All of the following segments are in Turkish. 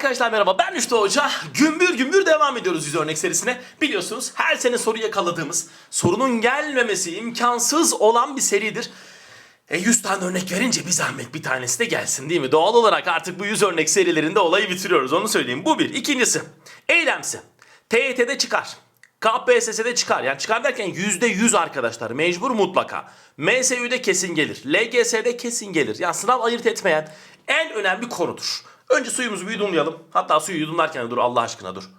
Arkadaşlar merhaba ben Rüştü Hoca. Gümbür gümbür devam ediyoruz yüz örnek serisine. Biliyorsunuz her sene soru yakaladığımız, sorunun gelmemesi imkansız olan bir seridir. E 100 tane örnek verince bir zahmet bir tanesi de gelsin değil mi? Doğal olarak artık bu 100 örnek serilerinde olayı bitiriyoruz onu söyleyeyim. Bu bir. İkincisi eylemsi. TYT'de çıkar. KPSS'de çıkar. Yani çıkar derken %100 arkadaşlar. Mecbur mutlaka. MSÜ'de kesin gelir. LGS'de kesin gelir. Yani sınav ayırt etmeyen en önemli konudur. Önce suyumuzu bir yudumlayalım. Hatta suyu yudumlarken dur Allah aşkına dur.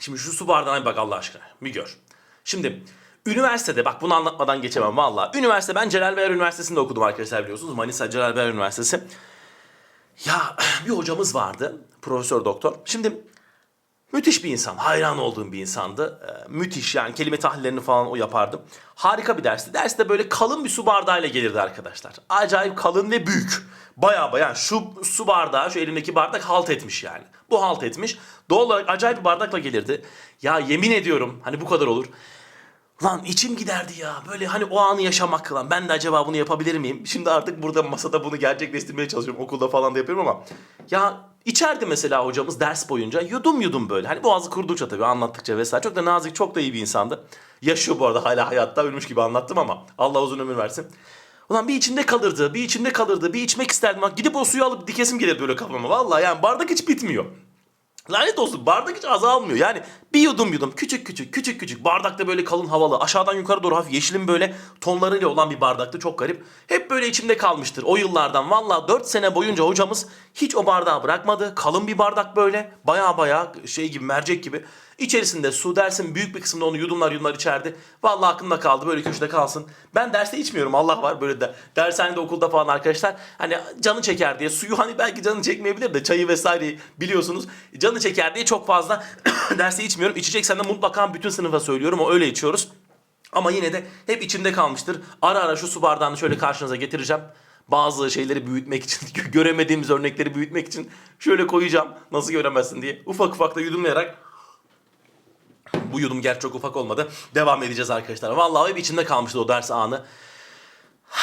Şimdi şu su bardağına bak Allah aşkına. Bir gör. Şimdi üniversitede bak bunu anlatmadan geçemem valla. Üniversite ben Celal Bayar Üniversitesi'nde okudum arkadaşlar biliyorsunuz. Manisa Celal Bayar Üniversitesi. Ya bir hocamız vardı. Profesör doktor. Şimdi müthiş bir insan. Hayran olduğum bir insandı. Ee, müthiş yani kelime tahlillerini falan o yapardı. Harika bir dersti. Derste böyle kalın bir su bardağıyla gelirdi arkadaşlar. Acayip kalın ve büyük. Baya baya şu su bardağı, şu elimdeki bardak halt etmiş yani. Bu halt etmiş. Doğal olarak acayip bir bardakla gelirdi. Ya yemin ediyorum hani bu kadar olur. Lan içim giderdi ya. Böyle hani o anı yaşamak lan. Ben de acaba bunu yapabilir miyim? Şimdi artık burada masada bunu gerçekleştirmeye çalışıyorum. Okulda falan da yapıyorum ama. Ya içerdi mesela hocamız ders boyunca yudum yudum böyle. Hani boğazı kurdukça tabii anlattıkça vesaire. Çok da nazik, çok da iyi bir insandı. Yaşıyor bu arada hala hayatta ölmüş gibi anlattım ama. Allah uzun ömür versin. Ulan bir içimde kalırdı, bir içimde kalırdı, bir içmek isterdim. Gidip o suyu alıp dikesim gelirdi böyle kafama. Vallahi yani bardak hiç bitmiyor. Lanet olsun bardak hiç azalmıyor. Yani bir yudum yudum küçük küçük küçük küçük bardakta böyle kalın havalı aşağıdan yukarı doğru hafif yeşilin böyle tonlarıyla olan bir bardaktı çok garip. Hep böyle içimde kalmıştır o yıllardan. Valla 4 sene boyunca hocamız hiç o bardağı bırakmadı. Kalın bir bardak böyle baya baya şey gibi mercek gibi. İçerisinde su dersin büyük bir kısmında onu yudumlar yudumlar içerdi. Vallahi aklımda kaldı böyle köşede kalsın. Ben derste içmiyorum Allah var böyle de. Dershanede okulda falan arkadaşlar hani canı çeker diye suyu hani belki canı çekmeyebilir de çayı vesaireyi biliyorsunuz. Canı çeker diye çok fazla derste içmiyorum. İçeceksen de mutlaka bütün sınıfa söylüyorum o öyle içiyoruz. Ama yine de hep içimde kalmıştır. Ara ara şu su bardağını şöyle karşınıza getireceğim. Bazı şeyleri büyütmek için, göremediğimiz örnekleri büyütmek için şöyle koyacağım. Nasıl göremezsin diye. Ufak ufak da yudumlayarak bu yudum gerçi çok ufak olmadı. Devam edeceğiz arkadaşlar. Vallahi hep içimde kalmıştı o ders anı.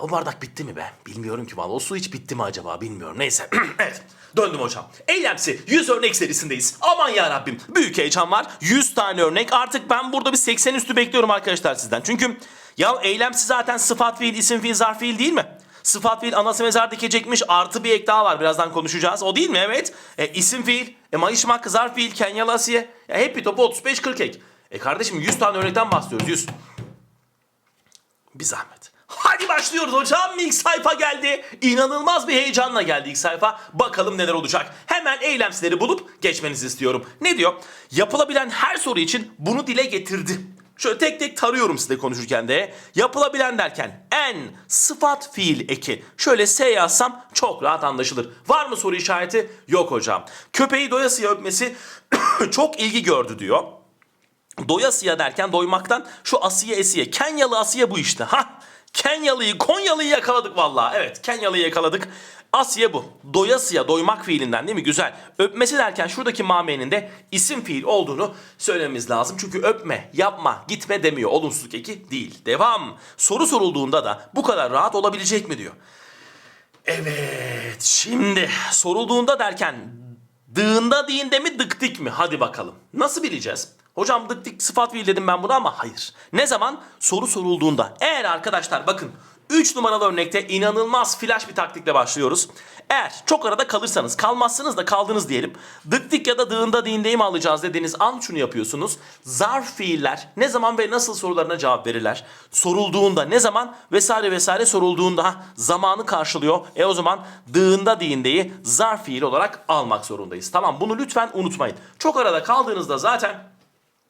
O bardak bitti mi be? Bilmiyorum ki vallahi. O su hiç bitti mi acaba? Bilmiyorum. Neyse. evet. Döndüm hocam. Eylemsi 100 örnek serisindeyiz. Aman ya Rabbim. Büyük heyecan var. 100 tane örnek. Artık ben burada bir 80 üstü bekliyorum arkadaşlar sizden. Çünkü ya eylemsi zaten sıfat fiil, isim fiil, zarf fiil değil mi? Sıfat fiil anası mezar dikecekmiş artı bir ek daha var birazdan konuşacağız. O değil mi? Evet. E, isim fiil, e, mayışmak, zarf fiil, kenyalı asiye. E, hep bir topu 35-40 ek. E kardeşim 100 tane örnekten bahsediyoruz 100. Bir zahmet. Hadi başlıyoruz hocam. İlk sayfa geldi. İnanılmaz bir heyecanla geldi ilk sayfa. Bakalım neler olacak. Hemen eylemsileri bulup geçmenizi istiyorum. Ne diyor? Yapılabilen her soru için bunu dile getirdi. Şöyle tek tek tarıyorum size konuşurken de. Yapılabilen derken en sıfat fiil eki. Şöyle S yazsam çok rahat anlaşılır. Var mı soru işareti? Yok hocam. Köpeği doyasıya öpmesi çok ilgi gördü diyor. Doyasıya derken doymaktan şu Asiye Esiye. Kenyalı Asiye bu işte. Ha Kenyalı'yı Konyalı'yı yakaladık vallahi. Evet Kenyalı'yı yakaladık. Asiye bu. Doyasıya doymak fiilinden değil mi? Güzel. Öpmesi derken şuradaki mamenin de isim fiil olduğunu söylememiz lazım. Çünkü öpme, yapma, gitme demiyor. Olumsuzluk eki değil. Devam. Soru sorulduğunda da bu kadar rahat olabilecek mi diyor. Evet şimdi sorulduğunda derken dığında değinde mi dıktik mi? Hadi bakalım. Nasıl bileceğiz? Hocam dıktik sıfat fiil dedim ben buna ama hayır. Ne zaman? Soru sorulduğunda. Eğer arkadaşlar bakın 3 numaralı örnekte inanılmaz flash bir taktikle başlıyoruz. Eğer çok arada kalırsanız, kalmazsınız da kaldınız diyelim. Dıktik ya da dığında değindeyim alacağız dediğiniz an şunu yapıyorsunuz. Zarf fiiller ne zaman ve nasıl sorularına cevap verirler. Sorulduğunda ne zaman vesaire vesaire sorulduğunda zamanı karşılıyor. E o zaman dığında değindeyi zarf fiil olarak almak zorundayız. Tamam bunu lütfen unutmayın. Çok arada kaldığınızda zaten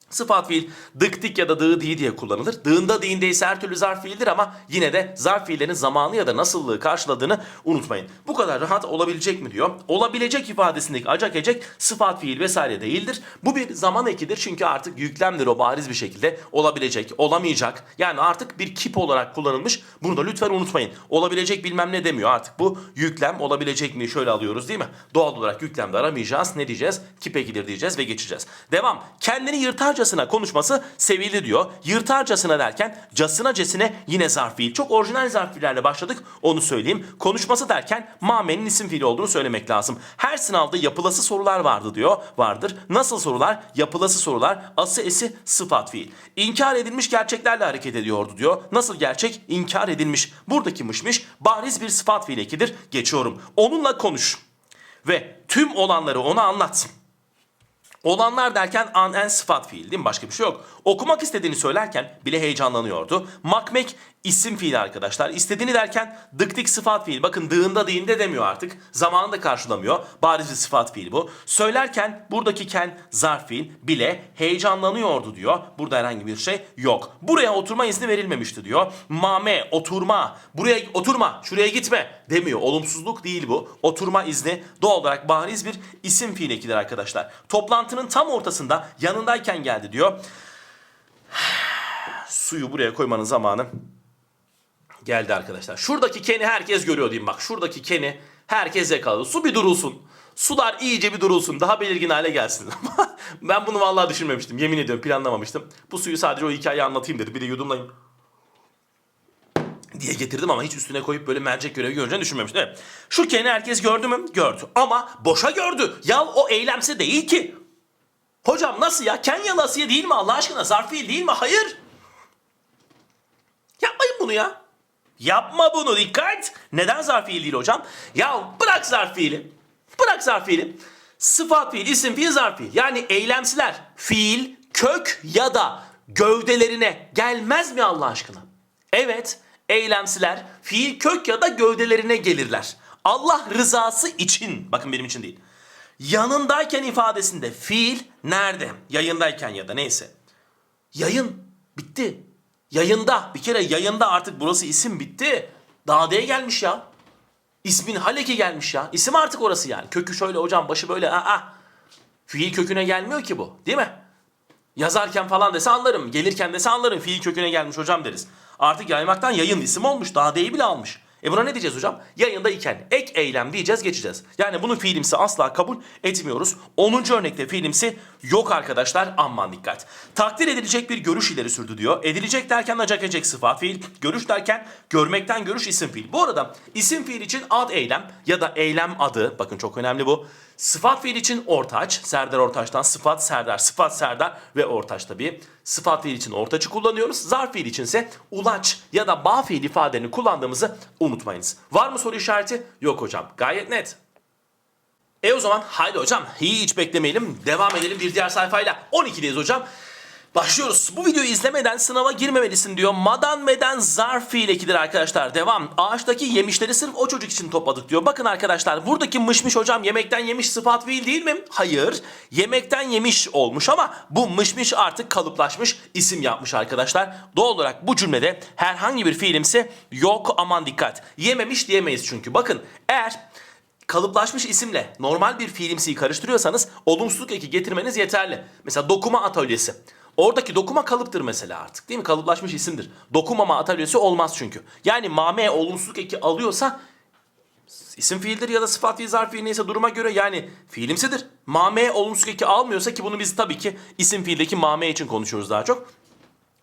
Sıfat fiil dıktik ya da dığı diye diye kullanılır. Dığında değinde ise her türlü zarf fiildir ama yine de zarf fiillerin zamanı ya da nasıllığı karşıladığını unutmayın. Bu kadar rahat olabilecek mi diyor. Olabilecek ifadesindeki acak ecek sıfat fiil vesaire değildir. Bu bir zaman ekidir çünkü artık yüklemdir o bariz bir şekilde olabilecek, olamayacak. Yani artık bir kip olarak kullanılmış. Bunu da lütfen unutmayın. Olabilecek bilmem ne demiyor artık bu yüklem olabilecek mi şöyle alıyoruz değil mi? Doğal olarak yüklemde aramayacağız. Ne diyeceğiz? Kip ekidir diyeceğiz ve geçeceğiz. Devam. Kendini yırtarca yırtarcasına konuşması sevildi diyor. Yırtarcasına derken casına cesine yine zarf fiil. Çok orijinal zarf fiillerle başladık onu söyleyeyim. Konuşması derken mamenin isim fiili olduğunu söylemek lazım. Her sınavda yapılası sorular vardı diyor. Vardır. Nasıl sorular? Yapılası sorular. Ası esi sıfat fiil. İnkar edilmiş gerçeklerle hareket ediyordu diyor. Nasıl gerçek? İnkar edilmiş. Buradaki mışmış bariz bir sıfat fiil ekidir. Geçiyorum. Onunla konuş. Ve tüm olanları ona anlat. Olanlar derken an en sıfat fiil değil mi? Başka bir şey yok. Okumak istediğini söylerken bile heyecanlanıyordu. Makmek isim fiil arkadaşlar. İstediğini derken dık dik sıfat fiil. Bakın dığında değinde demiyor artık. Zamanını da karşılamıyor. Bariz bir sıfat fiil bu. Söylerken buradaki ken zarf fiil bile heyecanlanıyordu diyor. Burada herhangi bir şey yok. Buraya oturma izni verilmemişti diyor. Mame, oturma, buraya oturma, şuraya gitme demiyor. Olumsuzluk değil bu. Oturma izni doğal olarak bariz bir isim fiil ekidir arkadaşlar. Toplantının tam ortasında yanındayken geldi diyor. Suyu buraya koymanın zamanı geldi arkadaşlar. Şuradaki keni herkes görüyor diyeyim bak. Şuradaki keni herkes yakaladı. Su bir durulsun. Sular iyice bir durulsun. Daha belirgin hale gelsin. ben bunu vallahi düşünmemiştim. Yemin ediyorum planlamamıştım. Bu suyu sadece o hikayeyi anlatayım dedi. Bir de yudumlayayım diye getirdim ama hiç üstüne koyup böyle mercek görevi göreceğini düşünmemiştim. Evet. Şu keni herkes gördü mü? Gördü. Ama boşa gördü. Ya o eylemse değil ki. Hocam nasıl ya? Kenyalı Asiye değil mi Allah aşkına? Zarf değil mi? Hayır. Yapmayın bunu ya. Yapma bunu dikkat. Neden zarf fiil değil hocam? Ya bırak zarf fiili. Bırak zarf fiili. Sıfat fiil, isim fiil, zarf fiil. Yani eylemsiler fiil, kök ya da gövdelerine gelmez mi Allah aşkına? Evet, eylemsiler fiil, kök ya da gövdelerine gelirler. Allah rızası için, bakın benim için değil. Yanındayken ifadesinde fiil nerede? Yayındayken ya da neyse. Yayın bitti. Yayında bir kere yayında artık burası isim bitti. Dağdeye gelmiş ya. İsmin Haleki gelmiş ya. İsim artık orası yani. Kökü şöyle hocam başı böyle. Aa, fiil köküne gelmiyor ki bu. Değil mi? Yazarken falan dese anlarım. Gelirken dese anlarım. Fiil köküne gelmiş hocam deriz. Artık yaymaktan yayın isim olmuş. Dağdeyi bile almış. E buna ne diyeceğiz hocam? Yayında iken ek eylem diyeceğiz geçeceğiz. Yani bunun fiilimsi asla kabul etmiyoruz. 10. örnekte fiilimsi yok arkadaşlar aman dikkat. Takdir edilecek bir görüş ileri sürdü diyor. Edilecek derken acak edecek sıfat fiil. Görüş derken görmekten görüş isim fiil. Bu arada isim fiil için ad eylem ya da eylem adı bakın çok önemli bu. Sıfat fiil için ortaç, Serdar Ortaç'tan sıfat Serdar, sıfat Serdar ve ortaç tabii. Sıfat fiil için ortaçı kullanıyoruz. Zarf fiil içinse ulaç ya da bağ fiil ifadelerini kullandığımızı unutmayınız. Var mı soru işareti? Yok hocam. Gayet net. E o zaman haydi hocam hiç beklemeyelim. Devam edelim bir diğer sayfayla. 12'deyiz hocam. Başlıyoruz. Bu videoyu izlemeden sınava girmemelisin diyor. Madan meden zarf fiil ekidir arkadaşlar. Devam. Ağaçtaki yemişleri sırf o çocuk için topladık diyor. Bakın arkadaşlar buradaki mışmış hocam yemekten yemiş sıfat fiil değil mi? Hayır. Yemekten yemiş olmuş ama bu mışmış artık kalıplaşmış isim yapmış arkadaşlar. Doğal olarak bu cümlede herhangi bir fiilimsi yok aman dikkat. Yememiş diyemeyiz çünkü. Bakın eğer kalıplaşmış isimle normal bir fiilimsiyi karıştırıyorsanız olumsuzluk eki getirmeniz yeterli. Mesela dokuma atölyesi. Oradaki dokuma kalıptır mesela artık değil mi? Kalıplaşmış isimdir. Dokumama atölyesi olmaz çünkü. Yani mame olumsuzluk eki alıyorsa isim fiildir ya da sıfat fiil zarf fiil neyse duruma göre yani fiilimsidir. Mame olumsuzluk eki almıyorsa ki bunu biz tabii ki isim fiildeki mame için konuşuyoruz daha çok.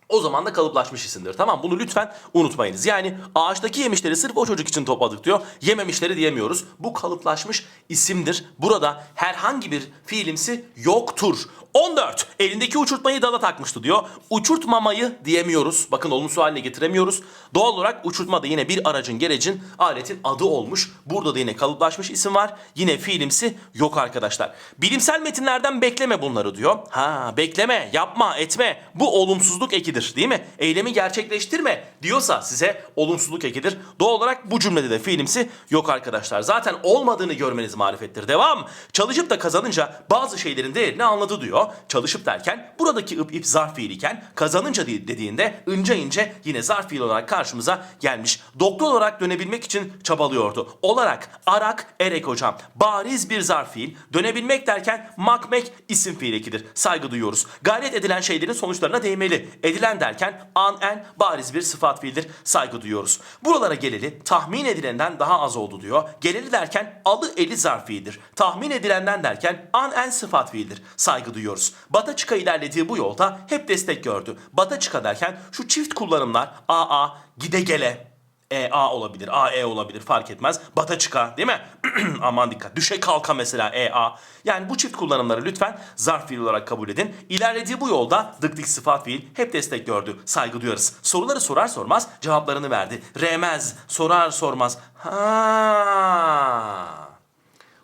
O zaman da kalıplaşmış isimdir. Tamam bunu lütfen unutmayınız. Yani ağaçtaki yemişleri sırf o çocuk için topladık diyor. Yememişleri diyemiyoruz. Bu kalıplaşmış isimdir. Burada herhangi bir fiilimsi yoktur. 14. Elindeki uçurtmayı dala takmıştı diyor. Uçurtmamayı diyemiyoruz. Bakın olumsuz haline getiremiyoruz. Doğal olarak uçurtma da yine bir aracın gerecin aletin adı olmuş. Burada da yine kalıplaşmış isim var. Yine fiilimsi yok arkadaşlar. Bilimsel metinlerden bekleme bunları diyor. Ha bekleme, yapma, etme. Bu olumsuzluk ekidir değil mi? Eylemi gerçekleştirme diyorsa size olumsuzluk ekidir. Doğal olarak bu cümlede de fiilimsi yok arkadaşlar. Zaten olmadığını görmeniz marifettir. Devam. Çalışıp da kazanınca bazı şeylerin değerini anladı diyor. Çalışıp derken buradaki ıp ip zarf fiil iken kazanınca di- dediğinde ince ince yine zarf fiil olarak karşımıza gelmiş. Doktor olarak dönebilmek için çabalıyordu. Olarak, arak, erek hocam. Bariz bir zarf fiil. Dönebilmek derken makmek isim fiil ekidir. Saygı duyuyoruz. Gayret edilen şeylerin sonuçlarına değmeli. Edilen derken an en bariz bir sıfat fiildir. Saygı duyuyoruz. Buralara geleli tahmin edilenden daha az oldu diyor. Geleli derken alı eli zarf fiildir. Tahmin edilenden derken an en sıfat fiildir. Saygı duyuyoruz. Diyoruz. Bataçıka ilerlediği bu yolda hep destek gördü. Bataçıka derken şu çift kullanımlar AA, gide gele, EA olabilir, AE olabilir fark etmez. Bataçıka değil mi? Aman dikkat. Düşe kalka mesela EA. Yani bu çift kullanımları lütfen zarf fiil olarak kabul edin. İlerlediği bu yolda dık dik sıfat fiil hep destek gördü. Saygı duyarız. Soruları sorar sormaz cevaplarını verdi. Remez, sorar sormaz. Ha.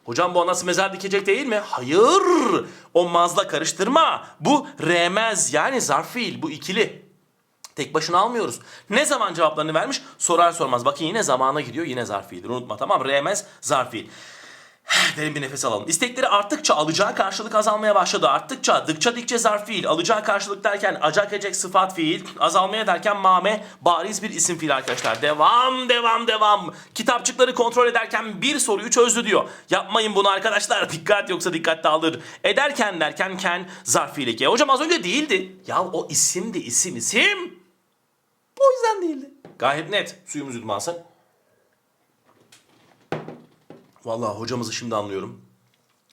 Hocam bu anası mezar dikecek değil mi? Hayır. O mazla karıştırma. Bu remez yani zarf fiil bu ikili. Tek başına almıyoruz. Ne zaman cevaplarını vermiş? Sorar sormaz. Bakın yine zamana gidiyor. Yine zarf fiildir. Unutma tamam. Remez zarf fiil. Derin bir nefes alalım. İstekleri arttıkça alacağı karşılık azalmaya başladı. Arttıkça, dıkça dikçe zarf fiil. Alacağı karşılık derken acak ecek sıfat fiil. Azalmaya derken mame bariz bir isim fiil arkadaşlar. Devam, devam, devam. Kitapçıkları kontrol ederken bir soruyu çözdü diyor. Yapmayın bunu arkadaşlar. Dikkat yoksa dikkat dağılır. Ederken derken ken zarf fiil eki. Hocam az önce değildi. Ya o isimdi isim isim. O yüzden değildi. Gayet net. Suyumuz yudumlansın. Vallahi hocamızı şimdi anlıyorum.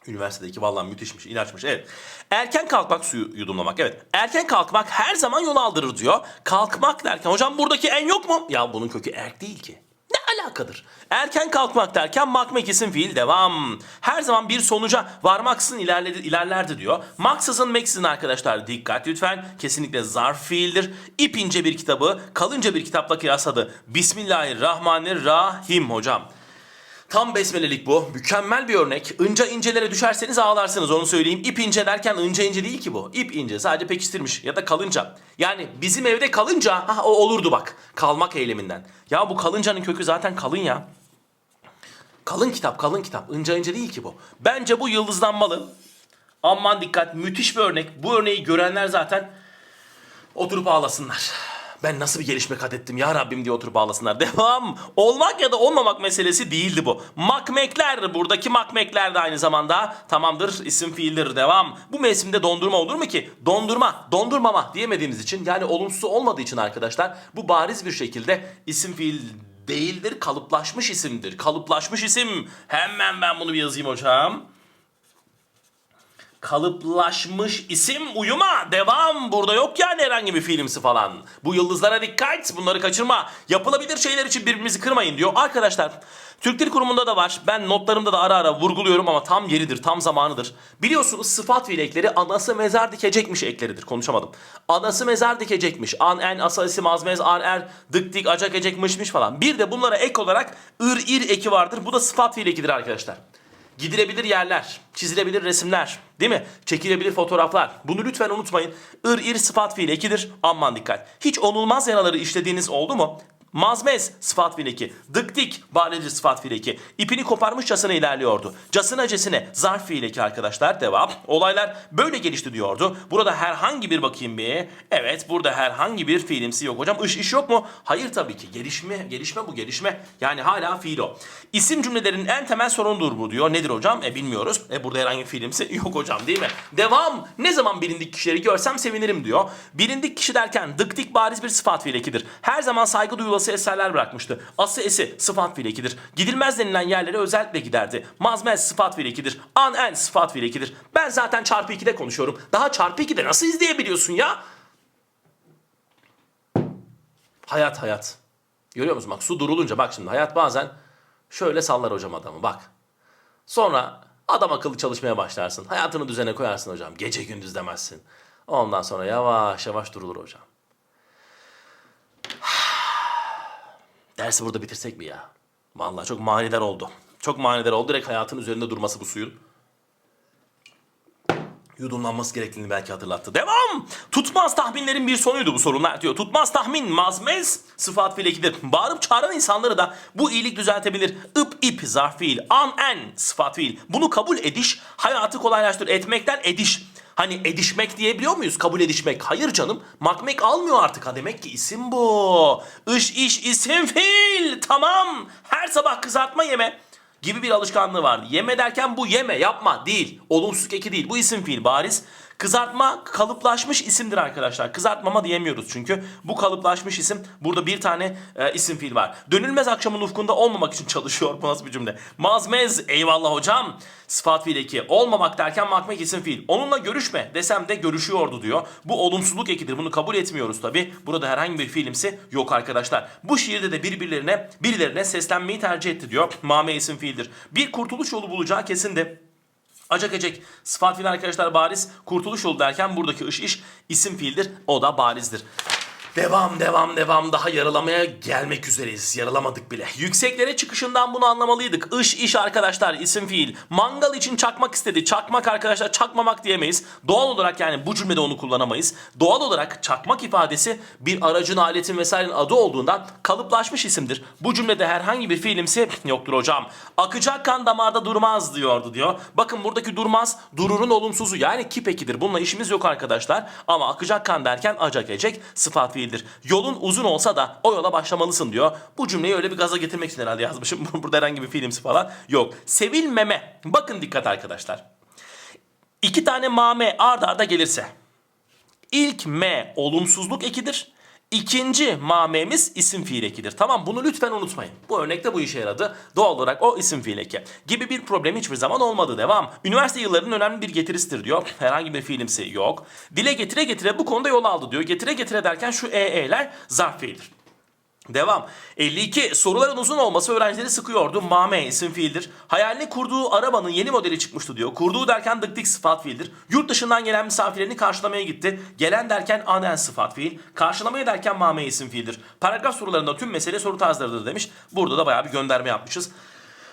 Üniversitedeki vallahi müthişmiş, ilaçmış. Evet. Erken kalkmak suyu yudumlamak. Evet. Erken kalkmak her zaman yol aldırır diyor. Kalkmak derken hocam buradaki en yok mu? Ya bunun kökü erk değil ki. Ne alakadır? Erken kalkmak derken makmek isim fiil devam. Her zaman bir sonuca varmaksızın ilerledi, ilerlerdi diyor. Maksızın meksizin arkadaşlar dikkat lütfen. Kesinlikle zarf fiildir. İp bir kitabı kalınca bir kitapla kıyasladı. Bismillahirrahmanirrahim hocam. Tam besmelelik bu. Mükemmel bir örnek. Inca incelere düşerseniz ağlarsınız onu söyleyeyim. İp ince derken ince ince değil ki bu. İp ince sadece pekiştirmiş ya da kalınca. Yani bizim evde kalınca ha, o olurdu bak. Kalmak eyleminden. Ya bu kalıncanın kökü zaten kalın ya. Kalın kitap kalın kitap. Inca ince değil ki bu. Bence bu yıldızlanmalı. Aman dikkat müthiş bir örnek. Bu örneği görenler zaten oturup ağlasınlar. Ben nasıl bir gelişme kat ettim ya Rabbim diye oturup ağlasınlar. Devam. Olmak ya da olmamak meselesi değildi bu. Makmekler buradaki makmekler de aynı zamanda tamamdır isim fiildir devam. Bu mevsimde dondurma olur mu ki? Dondurma, dondurmama diyemediğimiz için yani olumsuz olmadığı için arkadaşlar bu bariz bir şekilde isim fiil değildir kalıplaşmış isimdir. Kalıplaşmış isim. Hemen ben bunu bir yazayım hocam kalıplaşmış isim uyuma devam burada yok yani herhangi bir filmsi falan. Bu yıldızlara dikkat bunları kaçırma. Yapılabilir şeyler için birbirimizi kırmayın diyor. Arkadaşlar Türk Dil Kurumu'nda da var. Ben notlarımda da ara ara vurguluyorum ama tam yeridir, tam zamanıdır. Biliyorsunuz sıfat fiil ekleri anası mezar dikecekmiş ekleridir. Konuşamadım. Anası mezar dikecekmiş. An, en, asa, isim, azmez, ar, er, dık, dik, acak, ecek, mışmış falan. Bir de bunlara ek olarak ır, ir eki vardır. Bu da sıfat fiil ekidir arkadaşlar. Gidilebilir yerler, çizilebilir resimler, değil mi? Çekilebilir fotoğraflar. Bunu lütfen unutmayın. Ir, ir sıfat fiil ekidir. Aman dikkat. Hiç onulmaz yanaları işlediğiniz oldu mu? Mazmez sıfat fiil eki. Dık dik bağlayıcı sıfat fiil eki. İpini koparmışçasına ilerliyordu. Casına cesine zarf fiil eki arkadaşlar. Devam. Olaylar böyle gelişti diyordu. Burada herhangi bir bakayım bir. Evet burada herhangi bir fiilimsi yok. Hocam iş iş yok mu? Hayır tabii ki. Gelişme, gelişme bu gelişme. Yani hala fiil o. İsim cümlelerinin en temel sorunudur bu diyor. Nedir hocam? E bilmiyoruz. E burada herhangi bir fiilimsi yok hocam değil mi? Devam. Ne zaman bilindik kişileri görsem sevinirim diyor. Bilindik kişi derken dık dik bariz bir sıfat fiil ekidir. Her zaman saygı duyulası eserler bırakmıştı. Ası esi sıfat fiil ekidir. Gidilmez denilen yerlere özellikle giderdi. Mazmez sıfat fiil ekidir. An en sıfat fiil ekidir. Ben zaten çarpı 2'de konuşuyorum. Daha çarpı 2'de nasıl izleyebiliyorsun ya? Hayat hayat. Görüyor musun bak su durulunca bak şimdi hayat bazen şöyle sallar hocam adamı bak. Sonra adam akıllı çalışmaya başlarsın. Hayatını düzene koyarsın hocam. Gece gündüz demezsin. Ondan sonra yavaş yavaş durulur hocam. Dersi burada bitirsek mi ya? Vallahi çok manidar oldu. Çok manidar oldu. Direkt hayatın üzerinde durması bu suyun. Yudumlanması gerektiğini belki hatırlattı. Devam! Tutmaz tahminlerin bir sonuydu bu sorunlar diyor. Tutmaz tahmin, mazmez, sıfat fiil. Bağırıp çağıran insanları da bu iyilik düzeltebilir. Ip, ip, zarf fiil, an, en, sıfat fiil. Bunu kabul ediş, hayatı kolaylaştır. Etmekten ediş. Hani edişmek diyebiliyor muyuz? Kabul edişmek. Hayır canım. Makmek almıyor artık ha. Demek ki isim bu. Iş, iş, isim, fiil. Tamam. Her sabah kızartma yeme gibi bir alışkanlığı var. Yeme derken bu yeme yapma değil. Olumsuz eki değil. Bu isim fiil bariz. Kızartma kalıplaşmış isimdir arkadaşlar. Kızartmama diyemiyoruz çünkü. Bu kalıplaşmış isim. Burada bir tane e, isim fiil var. Dönülmez akşamın ufkunda olmamak için çalışıyor. Bu nasıl bir cümle? Mazmez eyvallah hocam. Sıfat fiil eki. Olmamak derken makmek isim fiil. Onunla görüşme desem de görüşüyordu diyor. Bu olumsuzluk ekidir. Bunu kabul etmiyoruz tabi. Burada herhangi bir fiilimsi yok arkadaşlar. Bu şiirde de birbirlerine birilerine seslenmeyi tercih etti diyor. Mame isim fiildir. Bir kurtuluş yolu bulacağı kesindi. Acak ecek sıfat fiil arkadaşlar bariz. Kurtuluş yolu derken buradaki ış iş isim fiildir. O da barizdir. Devam devam devam daha yaralamaya gelmek üzereyiz. Yaralamadık bile. Yükseklere çıkışından bunu anlamalıydık. Iş iş arkadaşlar isim fiil. Mangal için çakmak istedi. Çakmak arkadaşlar çakmamak diyemeyiz. Doğal olarak yani bu cümlede onu kullanamayız. Doğal olarak çakmak ifadesi bir aracın aletin vesairenin adı olduğundan kalıplaşmış isimdir. Bu cümlede herhangi bir fiilimsi yoktur hocam. Akacak kan damarda durmaz diyordu diyor. Bakın buradaki durmaz dururun olumsuzu yani kip ekidir. Bununla işimiz yok arkadaşlar. Ama akacak kan derken acak ecek sıfat fiildir. Yolun uzun olsa da o yola başlamalısın diyor. Bu cümleyi öyle bir gaza getirmek için herhalde yazmışım. Burada herhangi bir fiilimsi falan yok. Sevilmeme. Bakın dikkat arkadaşlar. İki tane mame ard arda gelirse. İlk M olumsuzluk ekidir. İkinci mamemiz isim fiil ekidir. Tamam bunu lütfen unutmayın. Bu örnekte bu işe yaradı. Doğal olarak o isim fiil eki. Gibi bir problem hiçbir zaman olmadı. Devam. Üniversite yıllarının önemli bir getirisidir diyor. Herhangi bir fiilimsi yok. Dile getire getire bu konuda yol aldı diyor. Getire getire derken şu EE'ler zarf fiildir. Devam. 52. Soruların uzun olması öğrencileri sıkıyordu. Mame isim fiildir. Hayalini kurduğu arabanın yeni modeli çıkmıştı diyor. Kurduğu derken dık dik sıfat fiildir. Yurt dışından gelen misafirlerini karşılamaya gitti. Gelen derken anen sıfat fiil. Karşılamaya derken mame isim fiildir. Paragraf sorularında tüm mesele soru tarzlarıdır demiş. Burada da bayağı bir gönderme yapmışız.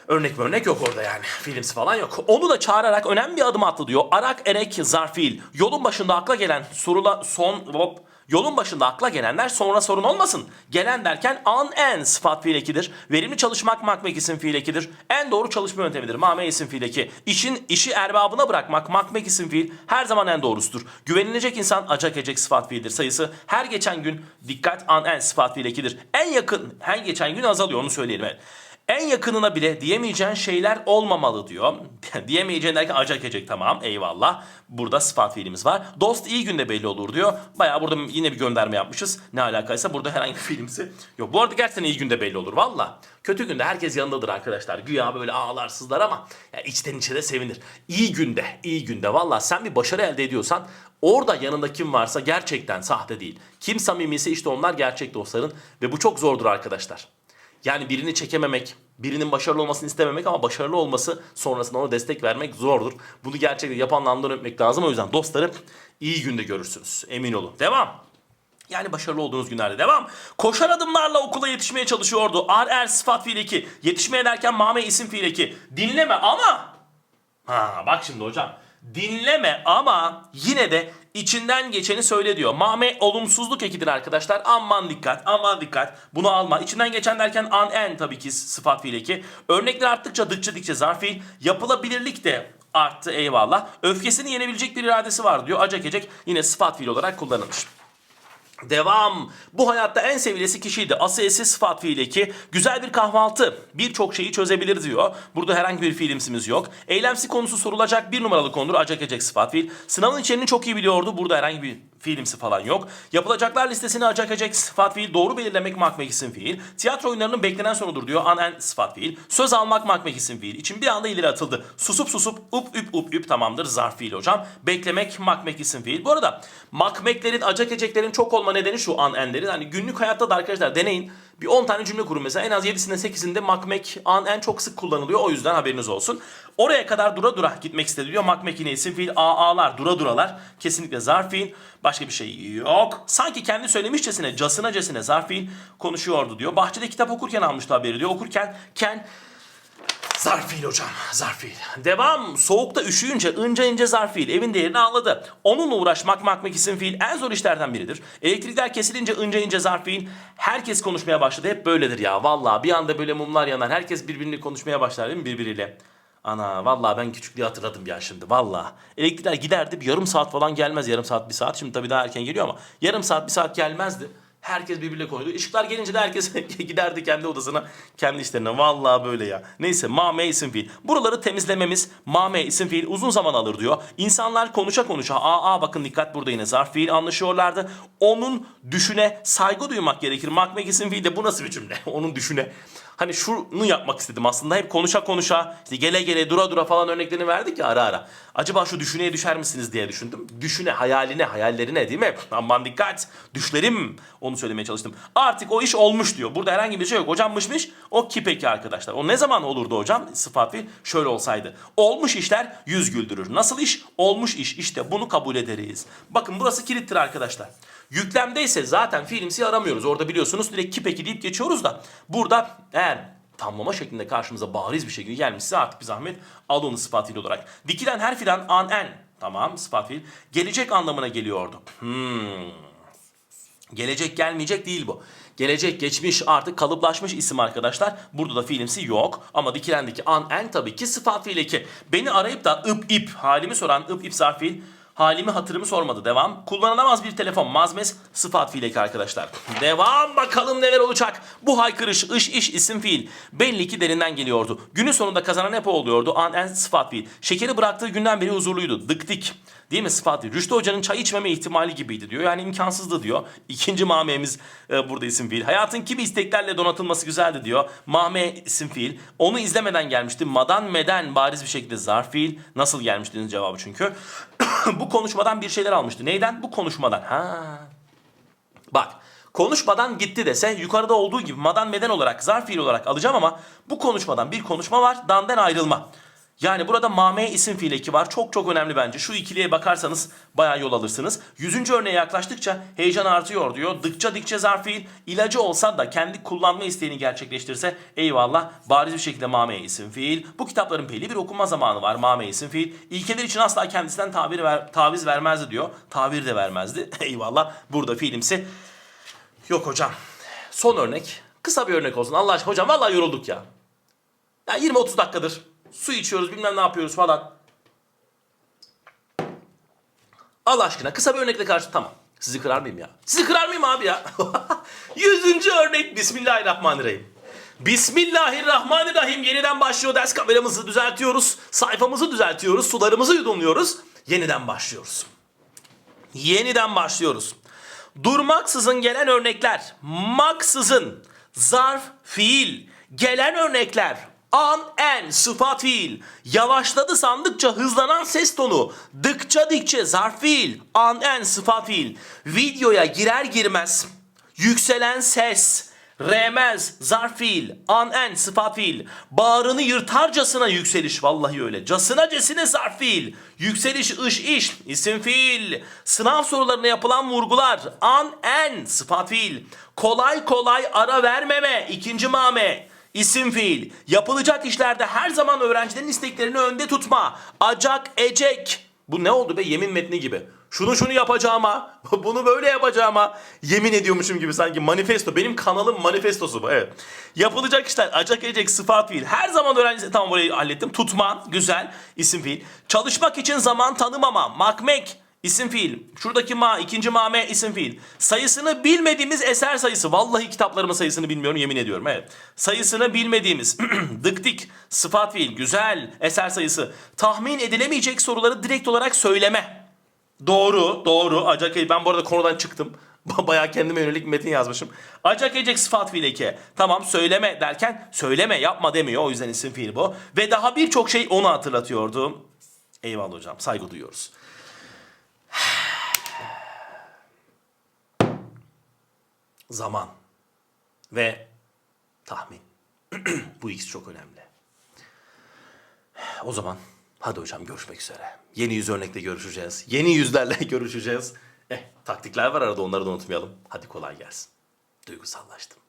Örnek örnek yok orada yani. Filmsi falan yok. Onu da çağırarak önemli bir adım attı diyor. Arak erek zarf fiil. Yolun başında akla gelen sorula son hop Yolun başında akla gelenler sonra sorun olmasın. Gelen derken an en sıfat fiil ekidir. Verimli çalışmak makmek isim fiil ekidir. En doğru çalışma yöntemidir. Mame isim fiil eki. İşin işi erbabına bırakmak makmek isim fiil her zaman en doğrusudur. Güvenilecek insan acak ecek sıfat fiildir. Sayısı her geçen gün dikkat an en sıfat fiil ekidir. En yakın her geçen gün azalıyor onu söyleyelim. Evet. En yakınına bile diyemeyeceğin şeyler olmamalı diyor. Diyemeyeceğin derken acak ecek tamam eyvallah. Burada sıfat fiilimiz var. Dost iyi günde belli olur diyor. Baya burada yine bir gönderme yapmışız. Ne alakaysa burada herhangi bir fiilimizi yok. Bu arada gerçekten iyi günde belli olur valla. Kötü günde herkes yanındadır arkadaşlar. Güya böyle ağlar sızlar ama ya içten içe de sevinir. İyi günde, iyi günde valla sen bir başarı elde ediyorsan orada yanında kim varsa gerçekten sahte değil. Kim samimiyse işte onlar gerçek dostların ve bu çok zordur arkadaşlar. Yani birini çekememek, birinin başarılı olmasını istememek ama başarılı olması sonrasında ona destek vermek zordur. Bunu gerçekten yapanlardan öpmek lazım. O yüzden dostları iyi günde görürsünüz. Emin olun. Devam. Yani başarılı olduğunuz günlerde devam. Koşar adımlarla okula yetişmeye çalışıyordu. Ar er sıfat fiil eki. Yetişmeye derken mame isim fiil eki. Dinleme ama Ha bak şimdi hocam. Dinleme ama yine de içinden geçeni söyle diyor. Mame olumsuzluk ekidir arkadaşlar. Aman dikkat, aman dikkat. Bunu alma. İçinden geçen derken an en tabii ki sıfat fiil eki. Örnekler arttıkça dıkça dikçe zarf fiil. Yapılabilirlik de arttı eyvallah. Öfkesini yenebilecek bir iradesi var diyor. Acak ecek yine sıfat fiil olarak kullanılmış. Devam. Bu hayatta en sevilesi kişiydi. Asesi sıfat fiili ki güzel bir kahvaltı birçok şeyi çözebilir diyor. Burada herhangi bir fiilimsimiz yok. Eylemsi konusu sorulacak bir numaralı konudur. Acak ecek sıfat fiil. Sınavın içeriğini çok iyi biliyordu. Burada herhangi bir fiilimsi falan yok. Yapılacaklar listesini acak ecek sıfat fiil. Doğru belirlemek makmek isim fiil. Tiyatro oyunlarının beklenen sonudur diyor. An en sıfat fiil. Söz almak makmek isim fiil. İçin bir anda ileri atıldı. Susup susup up üp up üp tamamdır. Zarf fiil hocam. Beklemek makmek isim fiil. Bu arada makmeklerin acak çok olma nedeni şu an enlerin. Hani günlük hayatta da arkadaşlar deneyin. Bir 10 tane cümle kurun mesela. En az 7'sinde 8'inde makmek an en çok sık kullanılıyor. O yüzden haberiniz olsun. Oraya kadar dura dura gitmek istedi diyor. Makmek yine isim fiil. A'lar dura duralar. Kesinlikle zarf fiil. Başka bir şey yok. Sanki kendi söylemişçesine, casına cesine zarf fiil konuşuyordu diyor. Bahçede kitap okurken almıştı haberi diyor. Okurken ken Zarf fiil hocam, zarf fiil. Devam. Soğukta üşüyünce ince ince zarf fiil evin değerini anladı. Onunla uğraşmak makmek isim fiil en zor işlerden biridir. Elektrikler kesilince ince ince zarf fiil. Herkes konuşmaya başladı. Hep böyledir ya. Vallahi bir anda böyle mumlar yanar. Herkes birbirini konuşmaya başlar değil mi birbiriyle? Ana vallahi ben küçüklüğü hatırladım ya şimdi vallahi. Elektrikler giderdi bir yarım saat falan gelmez yarım saat bir saat. Şimdi tabii daha erken geliyor ama yarım saat bir saat gelmezdi. Herkes birbiriyle konuşuyordu. Işıklar gelince de herkes giderdi kendi odasına, kendi işlerine. Vallahi böyle ya. Neyse mame isim fiil. Buraları temizlememiz mame isim fiil uzun zaman alır diyor. İnsanlar konuşa konuşa aa aa bakın dikkat burada yine zarf fiil anlaşıyorlardı. Onun düşüne saygı duymak gerekir. Makmek isim fiil de bu nasıl bir cümle? Onun düşüne. Hani şunu yapmak istedim aslında. Hep konuşa konuşa, işte gele gele, dura dura falan örneklerini verdik ya ara ara. Acaba şu düşüneye düşer misiniz diye düşündüm. Düşüne, hayaline, hayallerine değil mi? Aman dikkat, düşlerim. Onu söylemeye çalıştım. Artık o iş olmuş diyor. Burada herhangi bir şey yok. Hocammışmış, o ki peki arkadaşlar. O ne zaman olurdu hocam? Sıfat fiil şöyle olsaydı. Olmuş işler yüz güldürür. Nasıl iş? Olmuş iş. İşte bunu kabul ederiz. Bakın burası kilittir arkadaşlar. Yüklemdeyse zaten fiilimsi aramıyoruz. Orada biliyorsunuz direkt ki peki deyip geçiyoruz da. Burada eğer tamlama şeklinde karşımıza bariz bir şekilde gelmişse artık bir zahmet al onu sıfat fiil olarak. Dikilen her filan an en. Tamam sıfat fiil. Gelecek anlamına geliyordu. Hmm. Gelecek gelmeyecek değil bu. Gelecek geçmiş artık kalıplaşmış isim arkadaşlar. Burada da fiilimsi yok. Ama dikilendeki an en tabii ki sıfat fiil eki. Beni arayıp da ıp ip halimi soran ıp ip zarf fiil halimi hatırımı sormadı. Devam. Kullanılamaz bir telefon mazmez sıfat fiil eki arkadaşlar. Devam bakalım neler olacak. Bu haykırış ış iş isim fiil. Belli ki derinden geliyordu. Günün sonunda kazanan hep oluyordu. An en sıfat fiil. Şekeri bıraktığı günden beri huzurluydu. Dık dik. Değil mi sıfat fiil? Rüştü Hoca'nın çay içmeme ihtimali gibiydi diyor. Yani imkansızdı diyor. İkinci mamemiz e, burada isim fiil. Hayatın kimi isteklerle donatılması güzeldi diyor. Mame isim fiil. Onu izlemeden gelmişti. Madan meden bariz bir şekilde zarf fiil. Nasıl gelmiştiniz cevabı çünkü. Bu konuşmadan bir şeyler almıştı. Neyden? Bu konuşmadan. Ha. Bak konuşmadan gitti dese yukarıda olduğu gibi madan meden olarak zarf fiil olarak alacağım ama bu konuşmadan bir konuşma var dandan ayrılma. Yani burada mame isim fiil eki var. Çok çok önemli bence. Şu ikiliye bakarsanız bayağı yol alırsınız. Yüzüncü örneğe yaklaştıkça heyecan artıyor diyor. Dıkça dikçe zarf fiil ilacı olsa da kendi kullanma isteğini gerçekleştirse eyvallah bariz bir şekilde mame isim fiil. Bu kitapların belli bir okuma zamanı var mame isim fiil. İlkeler için asla kendisinden tabir ver, taviz vermezdi diyor. Tavir de vermezdi. eyvallah burada fiilimsi Yok hocam. Son örnek. Kısa bir örnek olsun. Allah aşkına hocam vallahi yorulduk ya. Ya 20-30 dakikadır su içiyoruz bilmem ne yapıyoruz falan. Allah aşkına kısa bir örnekle karşı tamam. Sizi kırar mıyım ya? Sizi kırar mıyım abi ya? Yüzüncü örnek Bismillahirrahmanirrahim. Bismillahirrahmanirrahim. Yeniden başlıyor ders kameramızı düzeltiyoruz. Sayfamızı düzeltiyoruz. Sularımızı yudumluyoruz. Yeniden başlıyoruz. Yeniden başlıyoruz. Durmaksızın gelen örnekler. Maksızın. Zarf, fiil. Gelen örnekler. An, en, sıfat fiil. Yavaşladı sandıkça hızlanan ses tonu. Dıkça dikçe zarf fiil. An, en, sıfat fiil. Videoya girer girmez. Yükselen ses. Remez, zarf fiil, an en sıfat fiil, bağrını yırtarcasına yükseliş, vallahi öyle, casına cesine zarf fiil, yükseliş ış iş, isim fiil, sınav sorularına yapılan vurgular, an en sıfat fiil, kolay kolay ara vermeme, ikinci mame, isim fiil, yapılacak işlerde her zaman öğrencilerin isteklerini önde tutma, acak, ecek, bu ne oldu be yemin metni gibi. Şunu şunu yapacağıma, bunu böyle yapacağıma yemin ediyormuşum gibi sanki manifesto. Benim kanalım manifestosu bu. Evet. Yapılacak işler acak edecek sıfat fiil. Her zaman öğrenci tamam burayı hallettim. Tutma güzel isim fiil. Çalışmak için zaman tanımama makmek isim fiil. Şuradaki ma ikinci mame isim fiil. Sayısını bilmediğimiz eser sayısı. Vallahi kitaplarımın sayısını bilmiyorum yemin ediyorum. Evet. Sayısını bilmediğimiz dık dik sıfat fiil güzel eser sayısı. Tahmin edilemeyecek soruları direkt olarak söyleme. Doğru, doğru. Acak ben bu arada konudan çıktım. Bayağı kendime yönelik metin yazmışım. Acak ecek sıfat fiil eki. Tamam söyleme derken söyleme yapma demiyor. O yüzden isim fiil bu. Ve daha birçok şey onu hatırlatıyordu. Eyvallah hocam saygı duyuyoruz. Zaman ve tahmin. bu ikisi çok önemli. O zaman hadi hocam görüşmek üzere. Yeni yüz örnekle görüşeceğiz. Yeni yüzlerle görüşeceğiz. Eh taktikler var arada onları da unutmayalım. Hadi kolay gelsin. Duygusallaştım.